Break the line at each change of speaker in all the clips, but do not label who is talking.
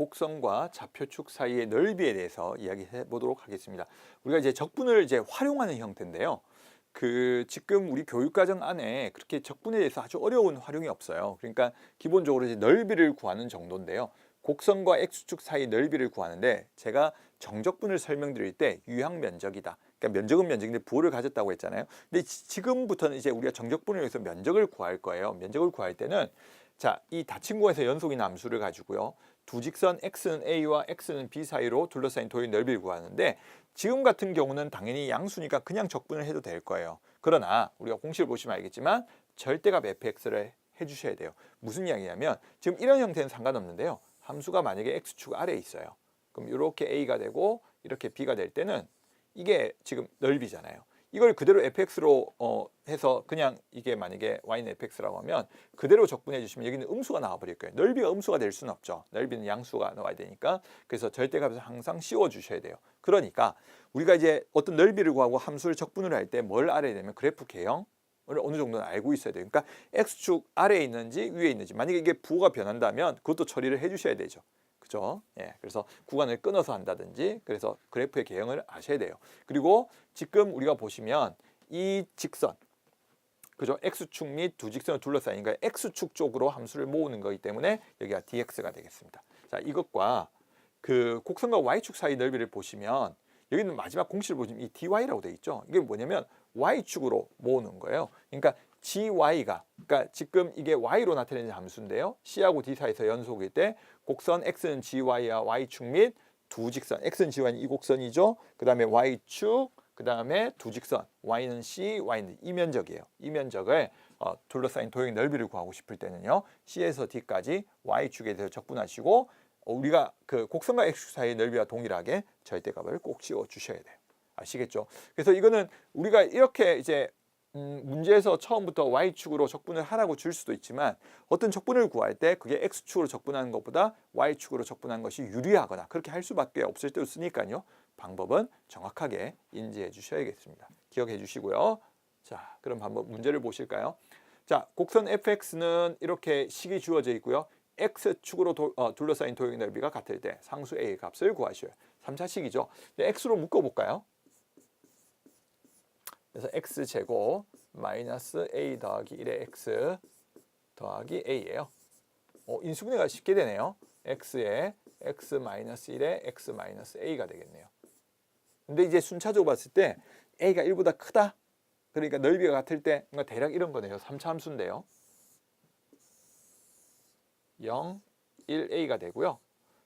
곡선과 좌표축 사이의 넓이에 대해서 이야기해 보도록 하겠습니다. 우리가 이제 적분을 이제 활용하는 형태인데요. 그 지금 우리 교육과정 안에 그렇게 적분에 대해서 아주 어려운 활용이 없어요. 그러니까 기본적으로 이제 넓이를 구하는 정도인데요. 곡선과 x축 사이 넓이를 구하는데 제가 정적분을 설명드릴 때 유형 면적이다. 그러니까 면적은 면적인데 부호를 가졌다고 했잖아요. 근데 지- 지금부터는 이제 우리가 정적분을 위해서 면적을 구할 거예요. 면적을 구할 때는 자, 이 닫힌 구에서 연속인 함수를 가지고요. 두 직선 x는 a와 x는 b 사이로 둘러싸인 도의 넓이를 구하는데 지금 같은 경우는 당연히 양수니까 그냥 적분을 해도 될 거예요. 그러나 우리가 공식을 보시면 알겠지만 절대값 fx를 해주셔야 돼요. 무슨 이야기냐면 지금 이런 형태는 상관없는데요. 함수가 만약에 x축 아래에 있어요. 그럼 이렇게 a가 되고 이렇게 b가 될 때는 이게 지금 넓이잖아요. 이걸 그대로 fx로 어, 해서 그냥 이게 만약에 y는 fx라고 하면 그대로 적분해 주시면 여기는 음수가 나와 버릴 거예요. 넓이가 음수가 될 수는 없죠. 넓이는 양수가 나와야 되니까 그래서 절대값을 항상 씌워 주셔야 돼요. 그러니까 우리가 이제 어떤 넓이를 구하고 함수를 적분을 할 때 뭘 알아야 되면 그래프 개형 을 어느 정도는 알고 있어야 돼요. 그러니까 x축 아래에 있는지 위에 있는지 만약에 이게 부호가 변한다면 그것도 처리를 해 주셔야 되죠. 그죠? 예. 그래서 구간을 끊어서 한다든지 그래서 그래프의 개형을 아셔야 돼요. 그리고 지금 우리가 보시면 이 직선 그죠? x축 및 두 직선을 둘러싸이니까 x축 쪽으로 함수를 모으는 거기 때문에 여기가 dx가 되겠습니다. 자, 이것과 그 곡선과 y축 사이 넓이를 보시면 여기는 마지막 공식을 보시면 이 dy라고 돼 있죠. 이게 뭐냐면 y축으로 모으는 거예요. 그러니까 gy가 그러니까 지금 이게 y로 나타내는 함수인데요. c하고 d 사이에서 연속일 때 곡선 x는 gy와 y축 및 두 직선 x는 gy는 이 곡선이죠. 그 다음에 y축 그 다음에 두 직선 y는 c, y는 이 면적이에요. 이 면적을 어, 둘러싸인 도형의 넓이를 구하고 싶을 때는요. c에서 d까지 y축에 대해서 적분하시고 어, 우리가 그 곡선과 x축 사이의 넓이와 동일하게 절대값을 꼭 씌워 주셔야 돼요. 아시겠죠? 그래서 이거는 우리가 이렇게 이제 음, 문제에서 처음부터 y축으로 적분을 하라고 줄 수도 있지만 어떤 적분을 구할 때 그게 x축으로 적분하는 것보다 y축으로 적분하는 것이 유리하거나 그렇게 할 수밖에 없을 때도 쓰니까요. 방법은 정확하게 인지해 주셔야겠습니다. 기억해 주시고요. 자, 그럼 한번 문제를 보실까요? 자, 곡선 fx는 이렇게 식이 주어져 있고요. x축으로 도- 어, 둘러싸인 도형의 넓이가 같을 때 상수 a 값을 구하셔요. 3차식이죠. x로 묶어 볼까요? 그래서 x 제곱 마이너스 a 더하기 1의 x 더하기 a예요. 어, 인수분해가 쉽게 되네요. x에 x 마이너스 1에 x 마이너스 a가 되겠네요. 근데 이제 순차적으로 봤을 때 a가 1보다 크다. 그러니까 넓이가 같을 때 뭔가 대략 이런 거네요. 3차 함수인데요. 0, 1a가 되고요.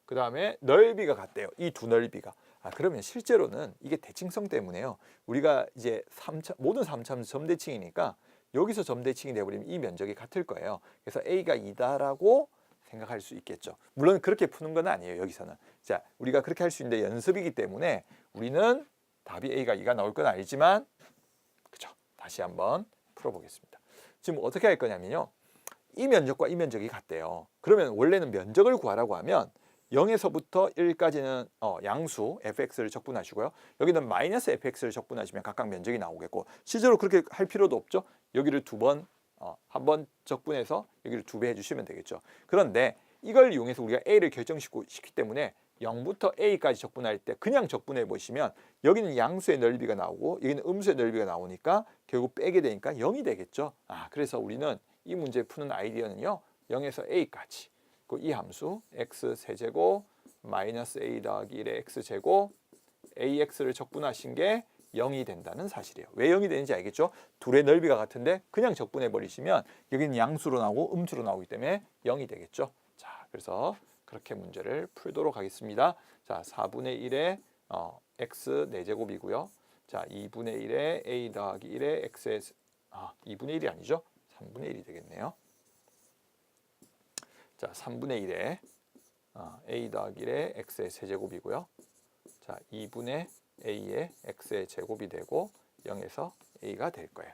그 다음에 넓이가 같대요. 이 두 넓이가. 아 그러면 실제로는 이게 대칭성 때문에요. 우리가 이제 3차, 모든 3차 점대칭이니까 여기서 점대칭이 돼버리면 이 면적이 같을 거예요. 그래서 a가 2다라고 생각할 수 있겠죠. 물론 그렇게 푸는 건 아니에요. 여기서는. 자, 우리가 그렇게 할 수 있는데 연습이기 때문에 우리는 답이 a가 2가 나올 건 아니지만 그죠? 다시 한번 풀어보겠습니다. 지금 어떻게 할 거냐면요. 이 면적과 이 면적이 같대요. 그러면 원래는 면적을 구하라고 하면 0에서부터 1까지는 어, 양수 fx를 적분하시고요. 여기는 마이너스 fx를 적분하시면 각각 면적이 나오겠고 실제로 그렇게 할 필요도 없죠. 여기를 두 번, 어, 한 번 적분해서 여기를 두 배 해주시면 되겠죠. 그런데 이걸 이용해서 우리가 a를 결정시키기 때문에 0부터 a까지 적분할 때 그냥 적분해 보시면 여기는 양수의 넓이가 나오고 여기는 음수의 넓이가 나오니까 결국 빼게 되니까 0이 되겠죠. 아 그래서 우리는 이 문제 푸는 아이디어는요 0에서 a까지 그 이 함수 x 세제곱 마이너스 a 더하기 1의 x 제곱 ax를 적분하신 게 0이 된다는 사실이에요. 왜 0이 되는지 알겠죠? 둘의 넓이가 같은데 그냥 적분해 버리시면 여기는 양수로 나오고 음수로 나오기 때문에 0이 되겠죠. 자, 그래서 그렇게 문제를 풀도록 하겠습니다. 자, 4분의 1의 어, x 4제곱이고요. 자, 2분의 1의 a 더하기 1의 x의 아, 2분의 1이 아니죠? 3분의 1이 되겠네요. 자, 3분의 1에 어, a 더하기 1의 x의 세제곱이고요. 자, 2분의 a의 x의 제곱이 되고 0에서 a가 될 거예요.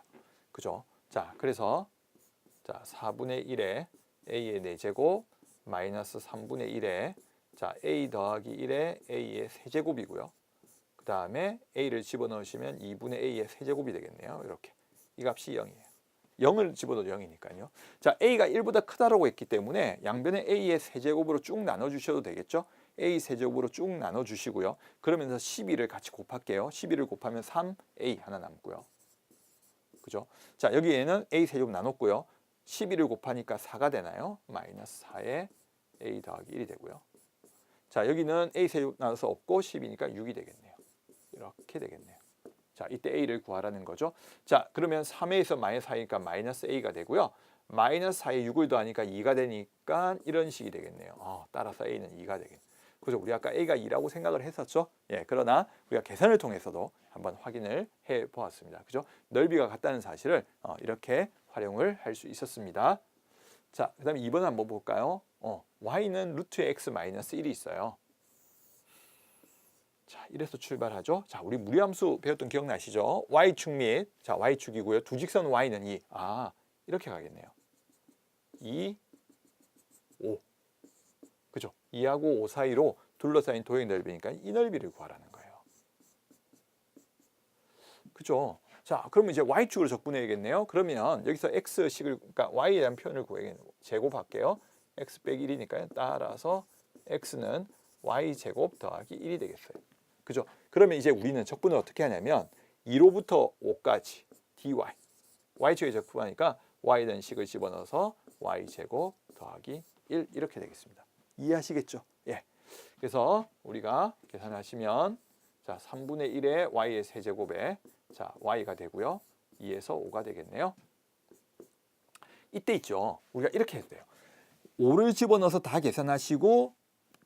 그죠? 자, 그래서 자, 4분의 1에 a의 4제곱 마이너스 3분의 1에 자, a 더하기 1에 a의 세제곱이고요. 그 다음에 a를 집어넣으시면 2분의 a의 세제곱이 되겠네요. 이렇게. 이 값이 0이에요. 0을 집어넣어도 0이니까요. 자, a가 1보다 크다라고 했기 때문에 양변에 a의 세제곱으로 쭉 나눠 주셔도 되겠죠. a 세제곱으로 쭉 나눠 주시고요. 그러면서 12를 같이 곱할게요. 12를 곱하면 3a 하나 남고요. 그죠? 자, 여기에는 a 세제곱 나눴고요. 12를 곱하니까 4가 되나요? 마이너스 4에 a 더하기 1이 되고요. 자, 여기는 a 세제곱 나눠서 없고 10이니까 6이 되겠네요. 이렇게 되겠네요. 자, 이때 a를 구하라는 거죠. 자, 그러면 3에서 마이너스 4니까 마이너스 a가 되고요. 마이너스 4에 6을 더하니까 2가 되니까 이런 식이 되겠네요. 어, 따라서 a는 2가 되겠네요. 그죠? 우리 아까 a가 2라고 생각을 했었죠. 예, 그러나 우리가 계산을 통해서도 한번 확인을 해 보았습니다. 그죠? 넓이가 같다는 사실을 어, 이렇게 활용을 할 수 있었습니다. 자, 그다음에 2번 한번 볼까요? 어, y는 루트 x 마이너스 1이 있어요. 자, 이래서 출발하죠. 자, 우리 무리함수 배웠던 기억나시죠? y축 및, 자, y축이고요. 두 직선 y는 2. 아, 이렇게 가겠네요. 2, 5. 그죠? 2하고 5 사이로 둘러싸인 도형 넓이니까 이 넓이를 구하라는 거예요. 그죠? 자, 그러면 이제 y축으로 적분해야겠네요. 그러면 여기서 x식을, 그러니까 y에 대한 표현을 구해야겠네요. 제곱할게요. x 빼기 1이니까요. 따라서 x는 y 제곱 더하기 1이 되겠어요. 그죠? 그러면 이제 우리는 적분을 어떻게 하냐면 2로부터 5까지 dy y축에 적분하니까 y 는 식을 집어넣어서 y 제곱 더하기 1 이렇게 되겠습니다. 이해하시겠죠? 예. 그래서 우리가 계산하시면 자 3분의 1의 y의 세제곱에 자 y가 되고요. 2에서 5가 되겠네요. 이때 있죠. 우리가 이렇게 해도 돼요. 5를 집어넣어서 다 계산하시고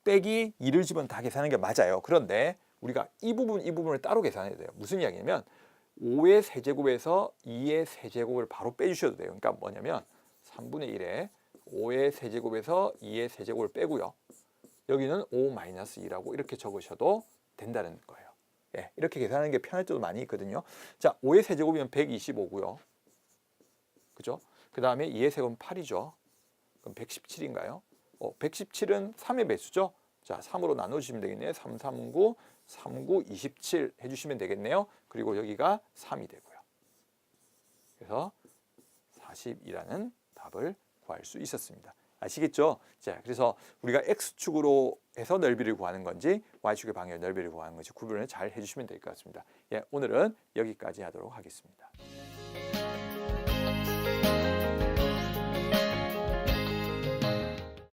빼기 2를 집어넣어 다 계산하는 게 맞아요. 그런데 우리가 이 부분 이 부분을 따로 계산해야 돼요. 무슨 이야기냐면 5의 세제곱에서 2의 세제곱을 바로 빼주셔도 돼요. 그러니까 뭐냐면 3분의 1에 5의 세제곱에서 2의 세제곱을 빼고요. 여기는 5 마이너스 2라고 이렇게 적으셔도 된다는 거예요. 예, 이렇게 계산하는 게 편할 때도 많이 있거든요. 자, 5의 세제곱이면 125고요. 그죠? 그 다음에 2의 세제곱은 8이죠. 그럼 117인가요? 어, 117은 3의 배수죠? 자, 3으로 나눠주시면 되겠네요. 3, 3, 9, 3, 9, 27 해주시면 되겠네요. 그리고 여기가 3이 되고요. 그래서 40이라는 답을 구할 수 있었습니다. 아시겠죠? 자, 그래서 우리가 x축으로 해서 넓이를 구하는 건지 y축의 방향 넓이를 구하는 건지 구분을 잘 해주시면 될 것 같습니다. 예, 오늘은 여기까지 하도록 하겠습니다.